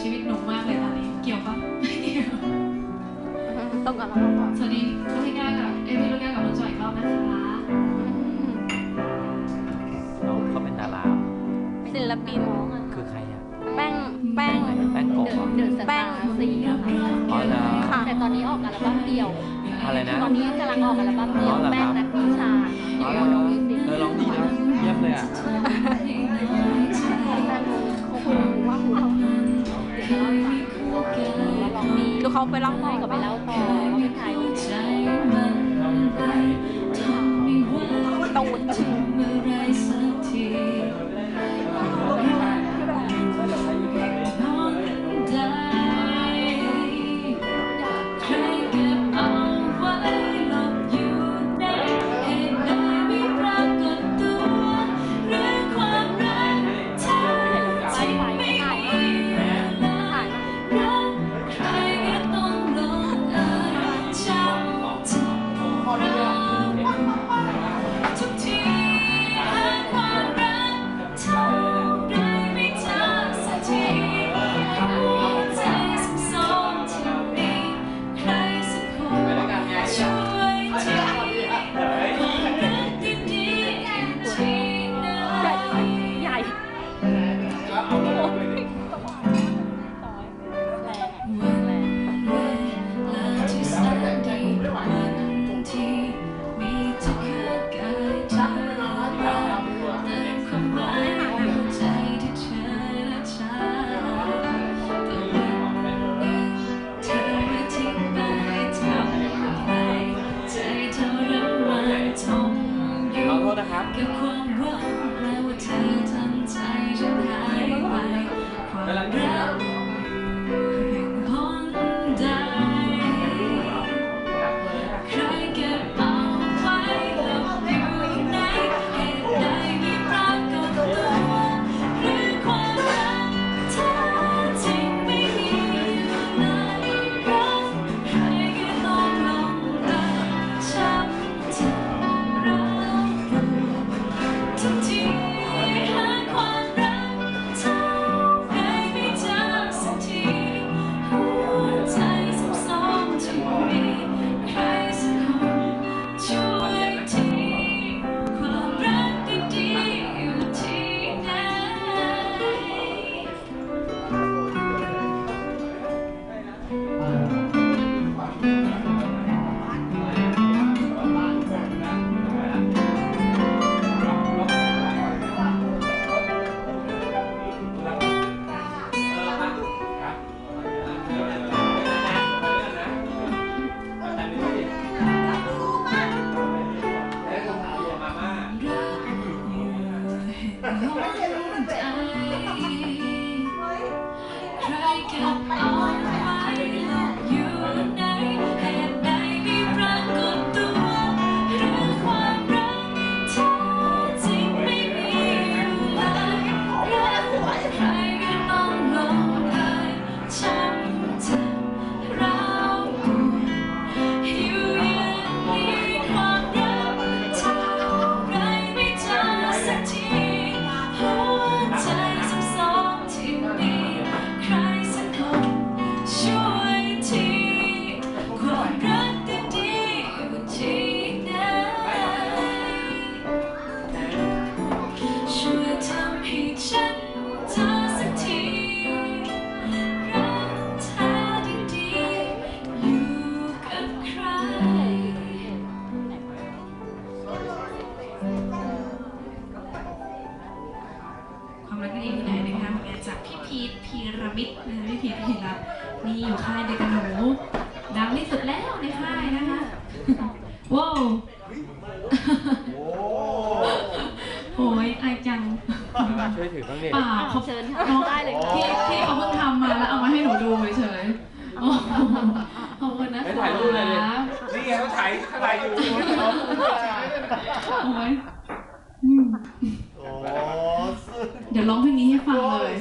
ชีวิตหนูมากเลยตอนนี้ เกี่ยวปะไม่เกี่ยวต้องกับเราก่อนสวัสดีลูกพี่ก้ากับเอ้ยพี่ลูกก้วกับน้อจอยกรอบนะคะเขาเป็นดาราศิลปินคือใครอะ แป้งแป้งแป้งกบเดือดแป้งสีนะค่ะแต่ตอนนี้ออกอัลบั้มเดี่ยว อะไรนะ ตอนนี้กำลังออกอัลบั้มเดี่ยวแป้งนัทนิชาอ๋อเหรอเออลองดี 好อาไ que Thank you. I can't นี่อยู่ค่ายเด็กกันหนูดังที่สุดแล้วในค่ายนะคะว้าวโอ้ยอายจังช่วยถือบ้างเนี่ยขาเชิญน้องได้เลยที่ที่เขาเพิ่งทำมาแล้วเอามาให้หนูดูเฉยขอบคุณนะคะถ่ายรูปเลยนี่ไงเขาถ่ายถ่ารอยู่โอ้ยเดี๋ยวร้องเพลงนี้ให้ฟังเลย